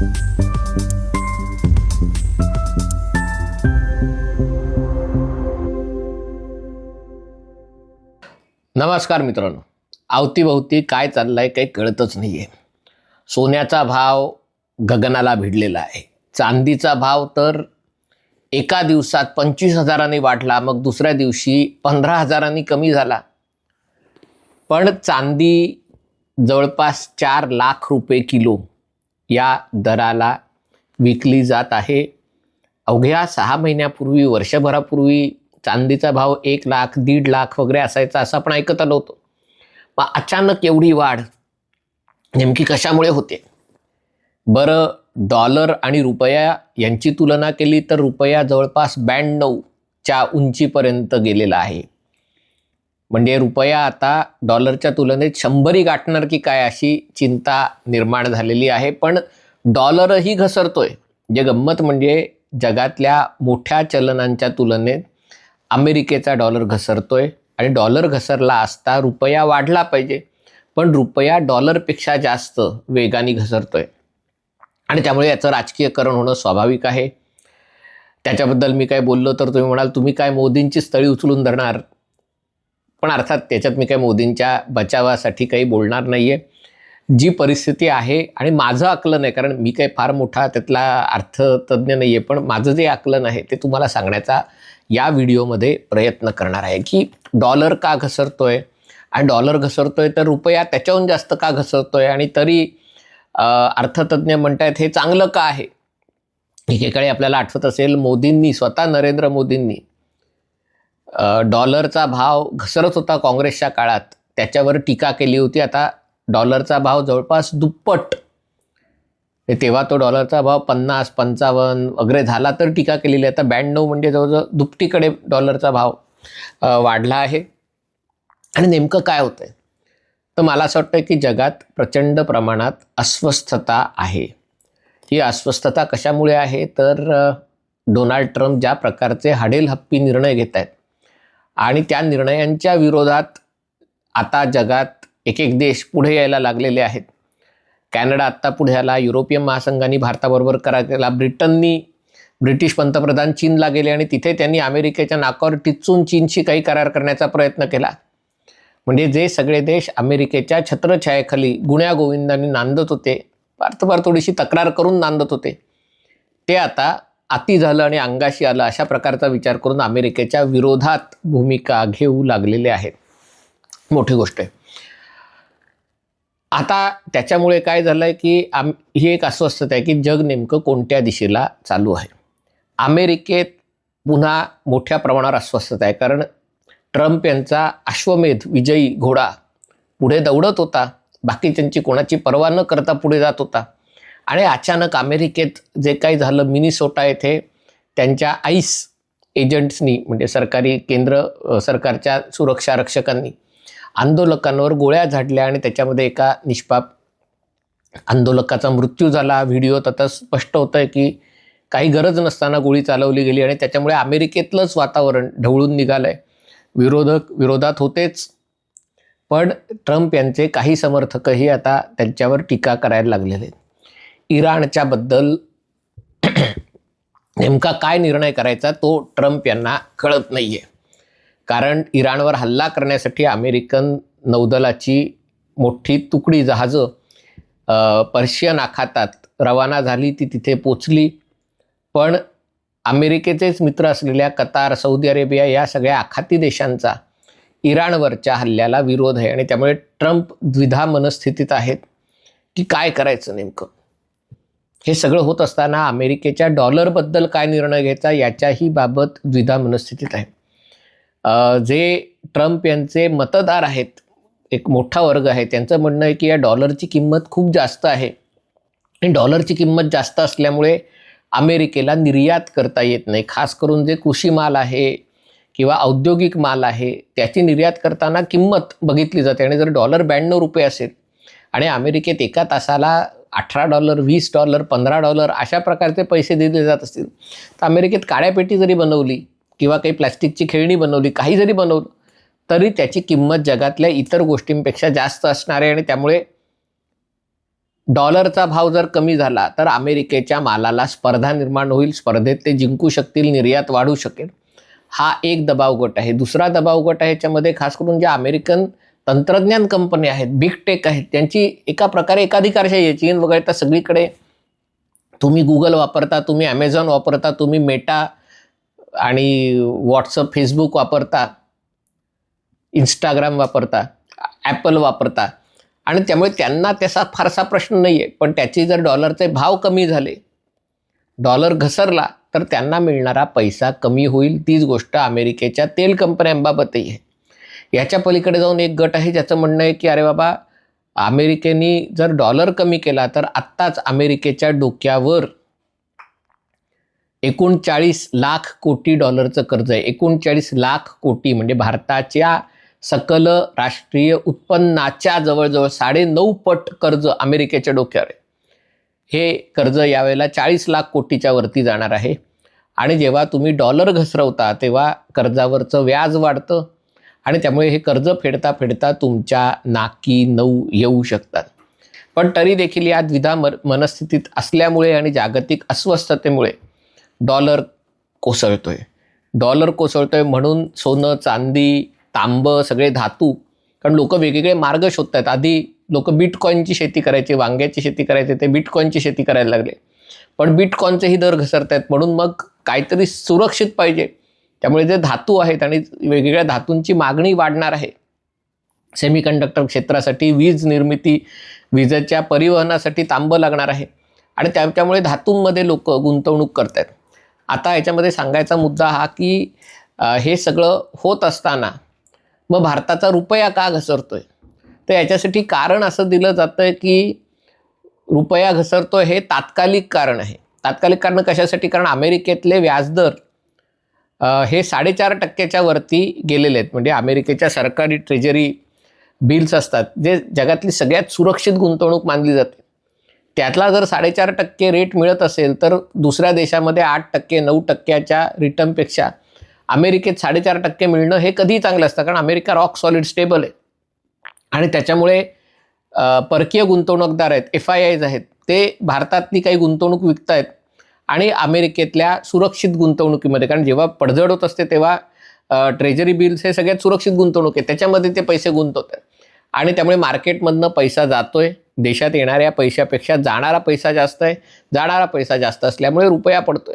नमस्कार मित्रांनो. अवतीभोवती काय चाललं आहे काही कळतच नाही आहे सोन्याचा भाव गगनाला भिडलेला आहे. चांदीचा भाव तर एका दिवसात पंचवीस हजारांनी वाढला मग दुसऱ्या दिवशी पंधरा हजारांनी कमी झाला. पण चांदी जवळपास चार लाख रुपये किलो या दराला विकली जात आहे. अवघ्या सहा महिन्यापूर्वी वर्षभरापूर्वी चांदीचा भाव एक लाख दीड लाख वगैरे असायचा असं आपण ऐकत आलो होतो. मग अचानक एवढी वाढ नेमकी कशामुळे होते? बरं डॉलर आणि रुपया यांची तुलना केली तर रुपया जवळपास ब्याण्णवच्या उंचीपर्यंत गेलेला आहे. म्हणजे रुपया आता डॉलरच्या तुलनेत शंभरी गाठणार की काय अशी चिंता निर्माण झालेली आहे. पण डॉलरही घसरतोय. जे गंमत म्हणजे जगातल्या मोठ्या चलनांच्या तुलनेत अमेरिकेचा डॉलर घसरतोय आणि डॉलर घसरला असता रुपया वाढला पाहिजे. पण रुपया डॉलरपेक्षा जास्त वेगाने घसरतोय. आणि त्यामुळे याचं राजकीयकरण होणं स्वाभाविक आहे. त्याच्याबद्दल मी काय बोललो तर तुम्ही म्हणाल तुम्ही काय मोदींची स्थळी उचलून धरणार? पण अर्थात त्याच्यात मी काय मोदींच्या बचावासाठी काही बोलणार नाही आहे जी परिस्थिती आहे आणि माझं आकलन आहे कारण मी काही फार मोठा त्यातला अर्थतज्ज्ञ नाही आहे पण माझं जे आकलन आहे ते तुम्हाला सांगण्याचा या व्हिडिओमध्ये प्रयत्न करणार आहे की डॉलर का घसरतो आहे आणि डॉलर घसरतो आहे तर रुपया त्याच्याहून जास्त का घसरतो आहे आणि तरी अर्थतज्ञ अर्थतज्ज्ञ म्हणतायत हे चांगलं का आहे? एकेकाळी आपल्याला आठवत असेल मोदींनी स्वतः नरेंद्र मोदींनी डॉलरचा भाव घसरत होता काँग्रेसच्या काळात. त्याच्यावर टीका केली होती. आता डॉलरचा भाव जवळपास दुप्पट. तेव्हा तो डॉलरचा भाव पन्नास पंचावन्न वगैरे झाला तर टीका केलेली आहे. आता ब्याण्णव म्हणजे जवळजवळ दुपटीकडे डॉलरचा भाव वाढला आहे. आणि नेमकं काय होतं आहे तर मला असं वाटतं की जगात प्रचंड प्रमाणात अस्वस्थता आहे. ही अस्वस्थता कशामुळे आहे? तर डोनाल्ड ट्रम्प ज्या प्रकारचे हडेलहप्पी निर्णय घेत आहेत आणि त्या निर्णयांच्या विरोधात आता जगात एक एक देश पुढे यायला लागलेले आहेत. कॅनडा आत्ता पुढे आला युरोपियन महासंघाने भारताबरोबर करार केला ब्रिटननी ब्रिटिश पंतप्रधान चीनला गेले आणि तिथे त्यांनी अमेरिकेच्या नाकावर टिचून चीनशी काही करार करण्याचा प्रयत्न केला. म्हणजे जे सगळे देश अमेरिकेच्या छत्रछायेखाली गुण्यागोविंदांनी नांदत होते भारतभर थोडीशी तक्रार करून नांदत होते. ते आता अति झालं आणि अंगाशी आलं अशा प्रकारचा विचार करून अमेरिकेच्या विरोधात भूमिका घेऊ लागलेले आहेत. मोठी गोष्ट आहे. आता त्याच्यामुळे काय झालं आहे की आम ही एक अस्वस्थता आहे की जग नेमकं कोणत्या दिशेला चालू आहे. अमेरिकेत पुन्हा मोठ्या प्रमाणावर अस्वस्थता आहे कारण ट्रम्प यांचा अश्वमेध विजयी घोडा पुढे दौडत होता. बाकीच्यांची कोणाची पर्वा न करता पुढे जात होता. आणि अचानक अमेरिकेत जे काही झालं मिनिसोटा येथे त्यांच्या आईस एजंट्सनी म्हणजे सरकारी केंद्र सरकारच्या सुरक्षा रक्षकांनी आंदोलकांवर गोळ्या झाडल्या आणि त्याच्यामध्ये एका निष्पाप आंदोलकाचा मृत्यू झाला. व्हिडिओत आता स्पष्ट होतं आहे की काही गरज नसताना गोळी चालवली गेली आणि त्याच्यामुळे अमेरिकेतलंच वातावरण ढवळून निघालं आहे विरोधक विरोधात होतेच पण ट्रम्प यांचे काही समर्थकही आता त्यांच्यावर टीका करायला लागलेले आहेत. इराणच्या बद्दल नेमका काय निर्णय करायचा तो ट्रम्प यांना कळत नाही आहे कारण इराणवर हल्ला करण्यासाठी अमेरिकन नौदलाची मोठी तुकडी जहाजं पर्शियन आखातात रवाना झाली ती तिथे पोचली. पण अमेरिकेचेच मित्र असलेल्या कतार सौदी अरेबिया या सगळ्या आखाती देशांचा इराणवरच्या हल्ल्याला विरोध आहे आणि त्यामुळे ट्रम्प द्विधा मनस्थितीत आहेत. की काय करायचं नेमकं? हे सगळं होत असताना अमेरिकेच्या डॉलरबद्दल काय निर्णय घ्यायचा याच्याही बाबत द्विधा मनस्थितीत आहे. जे ट्रम्प यांचे मतदार आहेत एक मोठा वर्ग आहे त्यांचं म्हणणं आहे की या डॉलरची किंमत खूप जास्त आहे. आणि डॉलरची किंमत जास्त असल्यामुळे अमेरिकेला निर्यात करता येत नाही. खास करून जे कृषी माल आहे किंवा औद्योगिक माल आहे त्याची निर्यात करताना किंमत बघितली जाते. आणि जर डॉलर ब्याण्णव रुपये असेल आणि अमेरिकेत एका तासाला अठरा डॉलर वीस डॉलर पंधरा डॉलर अशा प्रकारचे पैसे दिले जात असतील. तर अमेरिकेत काळ्या पेटी जरी बनवली किंवा काही प्लॅस्टिकची खेळणी बनवली काही जरी बनवलं तरी त्याची किंमत जगातल्या इतर गोष्टींपेक्षा जास्त असणार आहे आणि त्यामुळे डॉलरचा भाव जर कमी झाला तर अमेरिकेच्या मालाला स्पर्धा निर्माण होईल स्पर्धेत ते जिंकू शकतील निर्यात वाढू शकेल. हा एक दबाव गट आहे. दुसरा दबाव गट आहे याच्यामध्ये खास करून ज्या अमेरिकन तंत्रज्ञान कंपन्या आहेत बिग टेक आहेत त्यांची एका प्रकारे एकाधिकारशाही आहे. चीन वगळता सगळीकडे तुम्ही गुगल वापरता तुम्ही ॲमेझॉन वापरता तुम्ही मेटा आणि व्हॉट्सअप फेसबुक वापरता इंस्टाग्राम वापरता ॲपल वापरता. आणि त्यामुळे त्यांना त्याचा फारसा प्रश्न नाही आहे पण त्याचे जर डॉलरचे भाव कमी झाले डॉलर घसरला तर त्यांना मिळणारा पैसा कमी होईल. तीच गोष्ट अमेरिकेच्या तेल कंपन्यांबाबतही आहे. याच्या पलीकडे जाऊन एक गट आहे ज्याचं म्हणणं आहे की अरे बाबा अमेरिकेने जर डॉलर कमी केला तर आत्ताच अमेरिकेच्या डोक्यावर एकोणचाळीस लाख कोटी डॉलरचं कर्ज आहे. एकोणचाळीस लाख कोटी म्हणजे भारताच्या सकल राष्ट्रीय उत्पन्नाच्या जवळजवळ साडे नऊ पट कर्ज अमेरिकेच्या डोक्यावर आहे. हे कर्ज यावेळेला चाळीस लाख कोटीच्या वरती जाणार आहे. आणि जेव्हा तुम्ही डॉलर घसरवता तेव्हा कर्जावरचं व्याज वाढतं. आणि त्यामुळे हे कर्ज फेडता फेडता तुमच्या नाकी नऊ येऊ शकतात. पण तरी देखील या द्विधा मन मनस्थितीत असल्यामुळे आणि जागतिक अस्वस्थतेमुळे डॉलर कोसळतोय. डॉलर कोसळतोय म्हणून सोनं चांदी तांबं सगळे धातू कारण लोक वेगवेगळे मार्ग शोधत आहेत आधी लोक बिटकॉईनची शेती करायची वांग्याची शेती करायचे ते बिटकॉईनची शेती करायला लागले. पण बिटकॉईनचेही दर घसरत आहेत म्हणून मग काहीतरी सुरक्षित पाहिजे. त्यामुळे जे धातू आहेत आणि वेगवेगळ्या धातूंची मागणी वाढणार आहे सेमीकंडक्टर क्षेत्रासाठी वीज निर्मिती विजेच्या परिवहनासाठी तांबं लागणार आहे आणि त्या त्यामुळे धातूंमध्ये लोक गुंतवणूक करत आहेत आता याच्यामध्ये सांगायचा मुद्दा हा की हे सगळं होत असताना मग भारताचा रुपया का घसरतो आहे तर याच्यासाठी कारण असं दिलं जातं आहे की रुपया घसरतो हे तात्कालिक कारण आहे. तात्कालिक कारण कशासाठी? कारण अमेरिकेतले व्याजदर हे साडेचार टक्क्याच्या वरती गेलेले आहेत. म्हणजे अमेरिकेच्या सरकारी ट्रेजरी बिल्स असतात जे जगातली सगळ्यात सुरक्षित गुंतवणूक मानली जाते. त्यातला जर साडेचार टक्के रेट मिळत असेल तर दुसऱ्या देशामध्ये आठ टक्के नऊ टक्क्याच्या रिटर्नपेक्षा अमेरिकेत साडेचार टक्के मिळणं हे कधीही चांगलं असतं कारण अमेरिका रॉक सॉलिड स्टेबल आहे. आणि त्याच्यामुळे परकीय गुंतवणूकदार आहेत एफ आय आयज आहेत ते भारतातली काही गुंतवणूक विकत आहेत आणि अमेरिकेतल्या सुरक्षित गुंतवणुकीमध्ये कारण जेव्हा पडझड होत असते तेव्हा ट्रेजरी बिल्स हे सगळ्यात सुरक्षित गुंतवणूक आहे. त्याच्यामध्ये ते पैसे गुंतवतात. आणि त्यामुळे मार्केटमधनं पैसा जातोय. देशात येणाऱ्या पैशापेक्षा जाणारा पैसा जास्त आहे. जाणारा पैसा जास्त असल्यामुळे रुपया पडतोय.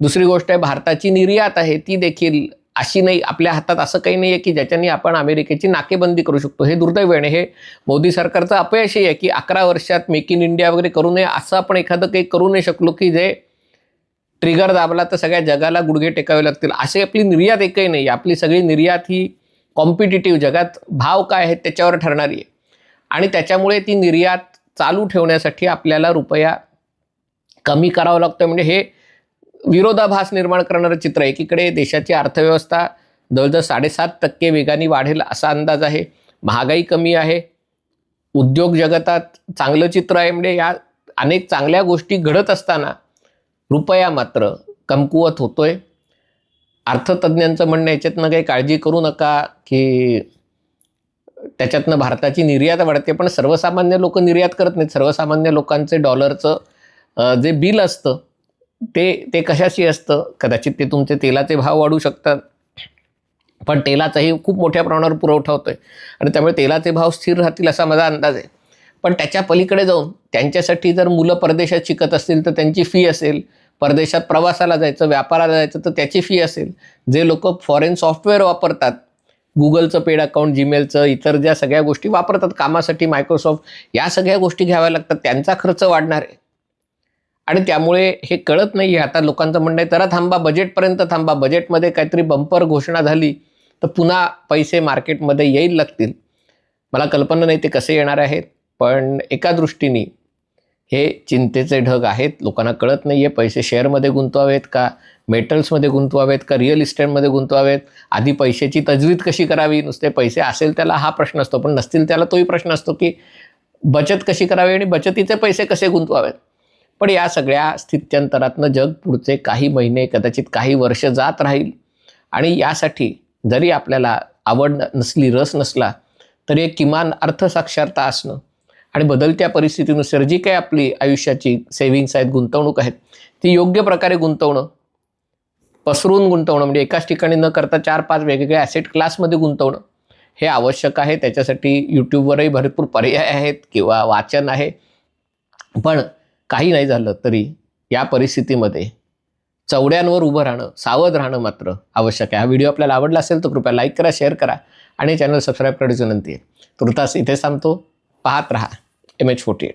दुसरी गोष्ट आहे भारताची निर्यात आहे ती देखील अशी नाही आपल्या हातात असं काही नाही आहे की ज्याच्याने आपण अमेरिकेची नाकेबंदी करू शकतो. हे दुर्दैवाने हे मोदी सरकारचं अपयशही आहे की अकरा वर्षात मेक इन इंडिया वगैरे करू नये असं आपण एखादं काही करू नाही शकलो की जे ट्रिगर दाबला तर सगळ्या जगाला गुडघे टेकावे लागतील. अशी आपली निर्यात एकही नाही. आपली सगळी निर्यात ही कॉम्पिटिटिव्ह जगात भाव काय आहेत त्याच्यावर ठरणारी आहे. आणि त्याच्यामुळे ती निर्यात चालू ठेवण्यासाठी आपल्याला रुपया कमी करावा लागतो म्हणजे हे विरोधाभास निर्माण करणारं चित्र आहे. एकीकडे देशाची अर्थव्यवस्था जवळजवळ साडेसात टक्के वेगाने वाढेल असा अंदाज आहे. महागाई कमी आहे. उद्योग जगतात चांगलं चित्र आहे. म्हणजे या अनेक चांगल्या गोष्टी घडत असताना रुपया मात्र कमकुवत होतोय. अर्थतज्ज्ञांचं म्हणणं याच्यातनं काही काळजी करू नका की त्याच्यातनं भारताची निर्यात वाढते. पण सर्वसामान्य लोक निर्यात करत नाहीत. सर्वसामान्य लोकांचे डॉलरचं जे बिल असतं ते ते कशाशी असतं? कदाचित ते तुमचे तेलाचे भाव वाढू शकतात. पण तेलाचाही खूप मोठ्या प्रमाणावर पुरवठा होतो आहे आणि त्यामुळे तेलाचे भाव स्थिर राहतील असा माझा अंदाज आहे. पण त्याच्या पलीकडे जाऊन त्यांच्यासाठी जर मुलं परदेशात शिकत असतील तर त्यांची फी असेल. परदेशात प्रवासाला जायचं व्यापाराला जायचं तर त्याची फी असेल. जे लोक फॉरेन सॉफ्टवेअर वापरतात गुगलचं पेड अकाउंट जीमेलचं इतर ज्या सगळ्या गोष्टी वापरतात कामासाठी मायक्रोसॉफ्ट या सगळ्या गोष्टी घ्याव्या लागतात त्यांचा खर्च वाढणार आहे. आणि त्यामुळे हे कळत नाही आहे. आता लोकांचं म्हणणं आहे तर थांबा बजेटपर्यंत थांबा. बजेटमध्ये काहीतरी बंपर घोषणा झाली तर पुन्हा पैसे मार्केटमध्ये येईल लागतील. मला कल्पना नाही ते कसे येणार आहेत पण एका दृष्टीने हे चिंतेचे ढग आहेत. लोकांना कळत नाही आहे पैसे शेअरमध्ये गुंतवावेत का? मेटल्समध्ये गुंतवावेत का? रिअल इस्टेटमध्ये गुंतवावेत? आधी पैशाची तजवीज कशी करावी? नुसते पैसे असेल त्याला हा प्रश्न असतो पण नसतील त्याला तोही प्रश्न असतो की बचत कशी करावी आणि बचतीचे पैसे कसे गुंतवावेत? पण या सगळ्या स्थित्यंतरातनं जग पुढचे काही महिने कदाचित काही वर्ष जात राहील. आणि यासाठी जरी आपल्याला आवड नसली रस नसला तरी एक किमान अर्थसाक्षरता असणं आणि बदलत्या परिस्थितीनुसार जी काही आपली आयुष्याची सेव्हिंग्स आहेत गुंतवणूक आहेत ती योग्य प्रकारे गुंतवणं पसरून गुंतवणं म्हणजे एकाच ठिकाणी न करता चार पाच वेगवेगळ्या ॲसेट क्लासमध्ये गुंतवणं हे आवश्यक आहे. त्याच्यासाठी यूट्यूबवरही भरपूर पर्याय आहेत किंवा वाचन आहे. पण काही नाही झालं तरी या परिस्थितीमध्ये चवड्यांवर उभं राहणं सावध राहणं मात्र आवश्यक आहे. हा व्हिडिओ आपल्याला आवडला असेल तर कृपया लाईक करा शेअर करा आणि चॅनल सबस्क्राईब करण्याची विनंती आहे. तुर्तास इथे सांगतो पाहत रहा. M H forty eight